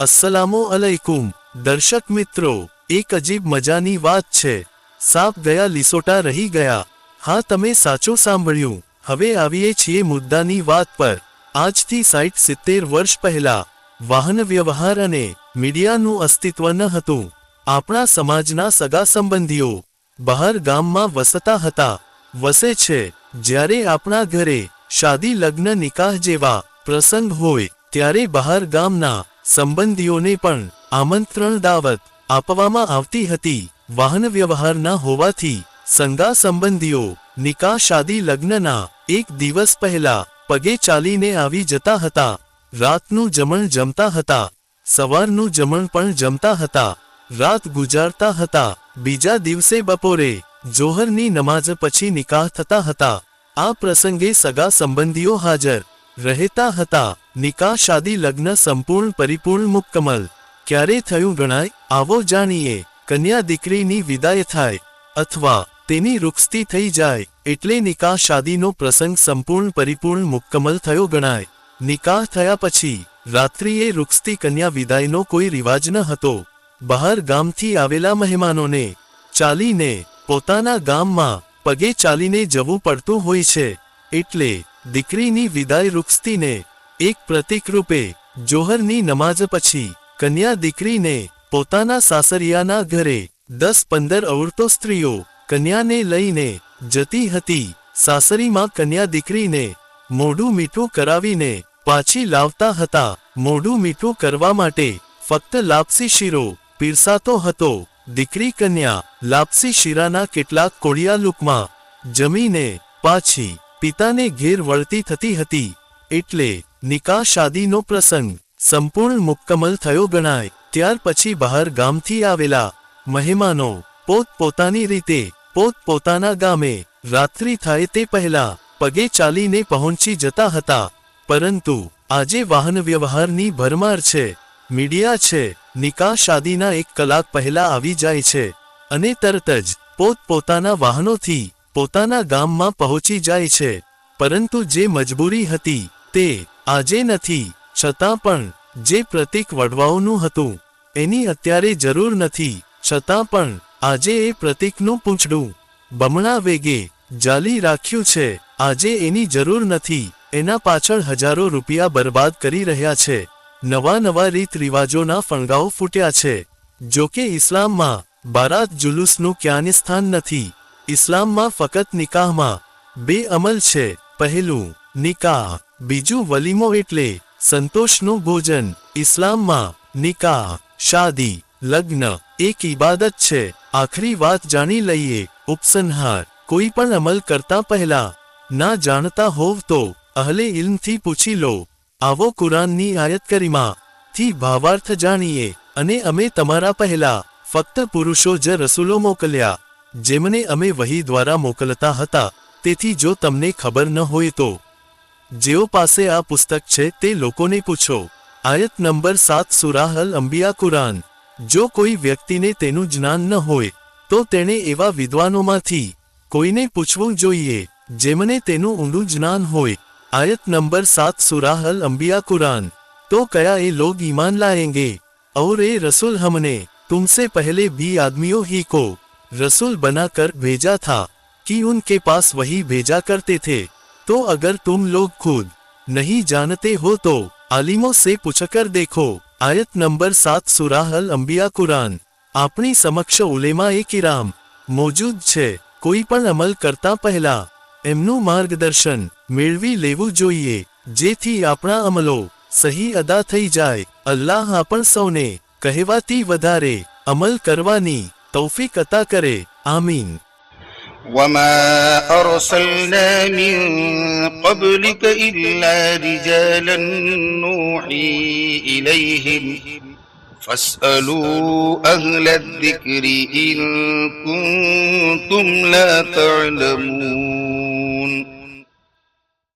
અસ્સલામો અલૈકુમ. દર્શક મિત્રો, એક અજીબ મજાની વાત છે. સાપ ગયા લીસોટા રહી ગયા. હા, તમે સાચું સાંભળ્યું. હવે આવીએ છીએ મુદ્દાની વાત પર. આજથી સાઠ સિત્તેર વર્ષ પહેલા, વાહન વ્યવહાર અને મીડિયાનું અસ્તિત્વ ન હતું. આપણા સમાજના સગા સંબંધીઓ બહાર ગામમાં વસતા હતા. વસે છે. જ્યારે આપણા ઘરે શાદી લગ્ન નિકાહ જેવા પ્રસંગ હોય, ત્યારે બહાર ગામના સંબંધીઓને પણ આમંત્રણ દાવત આપવામાં આવતી હતી. વાહન વ્યવહારના હોવાથી સંગા સંબંધીઓ નિકાહ શાદી લગ્નના એક દિવસ પહેલા પગે ચાલીને આવી જતા હતા. રાતનું જમણ જમતા હતા. સવારનું જમણ પણ જમતા હતા. રાત ગુજારતા હતા. બીજા દિવસે બપોરે જોહરની નમાઝ પછી નિકાહ થતા હતા. આ પ્રસંગે સગા સંબંધીઓ હાજર રહેતા હતા. નિકાહ શાદી લગ્ન સંપૂર્ણ પરિપૂર્ણ મુક્કમલ. ક્યારે થયું ગણાય? આવો જાણીએ. કન્યા દીકરીની વિદાય થાય. અથવા તેની રૂક્ષતી થઈ જાય એટલે નિકાહ શાદીનો પ્રસંગ સંપૂર્ણ પરિપૂર્ણ મુક્કમલ થયો ગણાય. નિકાહ થયા પછી રાત્રિએ રૂક્ષતી કન્યા વિદાયનો કોઈ રિવાજ ન હતો. બહાર ગામથી આવેલા મહેમાનોને ચાલીને પોતાના ગામમાં પગે ચાલીને જવું પડતું હોય છે. એટલે દીકરીની વિદાય રૂક્ષતીને એક પ્રતિક રૂપે જોહરની નમાઝ પછી કન્યા દીકરીને પોતાના સાસરિયાના ઘરે દસ પંદર અવળતો સ્ત્રીઓ કન્યાને લઈને જતી હતી. સાસરીમાં કન્યા દીકરીને મોઢું મીઠું કરાવીને પાછી લાવતા હતા. મોઢું મીઠું કરવા માટે ફક્ત લાપસી શીરો પીરસાતો હતો. દીકરી કન્યા લાપસી શીરાના કેટલાક કોળિયા લૂકમાં જમીને પાછી પિતાને ઘેર વળતી થતી હતી. એટલે નિકાહ શાદીનો પ્રસંગ સંપૂર્ણ મુક્કમલ થયો ગણાય. ત્યાર પછી બહાર ગામથી આવેલા મહેમાનો પોત પોતાની રીતે પોત પોતાના ગામે રાત્રિ થાય તે પહેલા પગે ચાલીને પહોંચી જતા હતા. પરંતુ આજે વાહન વ્યવહારની ભરમાર છે. મીડિયા છે. નિકાહ શાદીના એક કલાક પહેલા આવી જાય છે. અને તરત જ પોત પોતાના વાહનોથી પોતાના ગામમાં પહોંચી જાય છે. પરંતુ જે મજબૂરી હતી, તે આજે નથી, છતાં પણ જે પ્રતીક વડવાઓનું હતું, એની અત્યારે જરૂર નથી, છતાં પણ આજે એ પ્રતીકનું પૂંછડું, બમણા વેગે જાલી રાખ્યું છે, આજે એની જરૂર નથી, એના પાછળ હજારો રૂપિયા બરબાદ કરી રહ્યા છે. નવા નવા રીત રિવાજોના ફણગાઓ ફૂટ્યા છે. જો કે ઇસ્લામમાં બારાત જુલુસનું ક્યાંય સ્થાન નથી ઇસ્લામમાં ફકત નિકાહમાં બે અમલ છે. પહેલું, નિકાહ. બીજું, વલીમો એટલે સંતોષનું ભોજન. ઇસ્લામમાં નિકાહ, શાદી, લગ્ન એક ઇબાદત છે. આખરી વાત જાણી લઈએ, ઉપસંહાર. કોઈ પણ અમલ કરતા પહેલા ના જાણતા હોવ તો અહલે ઇલ્મથી પૂછી લો. આવો કુરાનની આયત કરીમાં થી ભાવાર્થ જાણીએ અને અમે તમારા પહેલા ફક્ત પુરુષો જ રસૂલો મોકલ્યા. જેમને અમે વહી દ્વારા મોકલતા હતા તેથી જો તમને ખબર ન હોય તો જેઓ પાસે આ પુસ્તક છે તે લોકોને પૂછો આયત નંબર સાત સુરાહ અલ અંબિયા કુરાન જો કોઈ વ્યક્તિને તેનું જ્ઞાન ન હોય તો તેણે એવા વિદ્વાનોમાંથી કોઈને પૂછવું જોઈએ જેમને તેનું ઊંડું જ્ઞાન હોય आयत नंबर सात सुराह अल अंबिया कुरान तो कया ये लोग ईमान लाएंगे और ये रसूल हमने तुमसे पहले भी आदमियों ही को रसूल बनाकर भेजा था कि उनके पास वही भेजा करते थे तो अगर तुम लोग खुद नहीं जानते हो तो आलिमों से पूछकर देखो आयत नंबर सात सुराह अल अंबिया कुरान આપણી સમક્ષ ઉલેમા એ કિરામ મોજૂદ છે કોઈ પણ અમલ કરતા પહેલા એમનું માર્ગદર્શન મેળવી લેવું જોઈએ જેથી આપણા અમલો સહી અદા થઈ જાય અલ્લાહ આપણ સૌને કહેવાતી વધારે અમલ કરવાની توفيق عطا کرے. آمين وما أرسلنا من قبلك إلا رجالا نوحي إليهم فاسألوا أهل الذكر إن كنتم لا تعلمون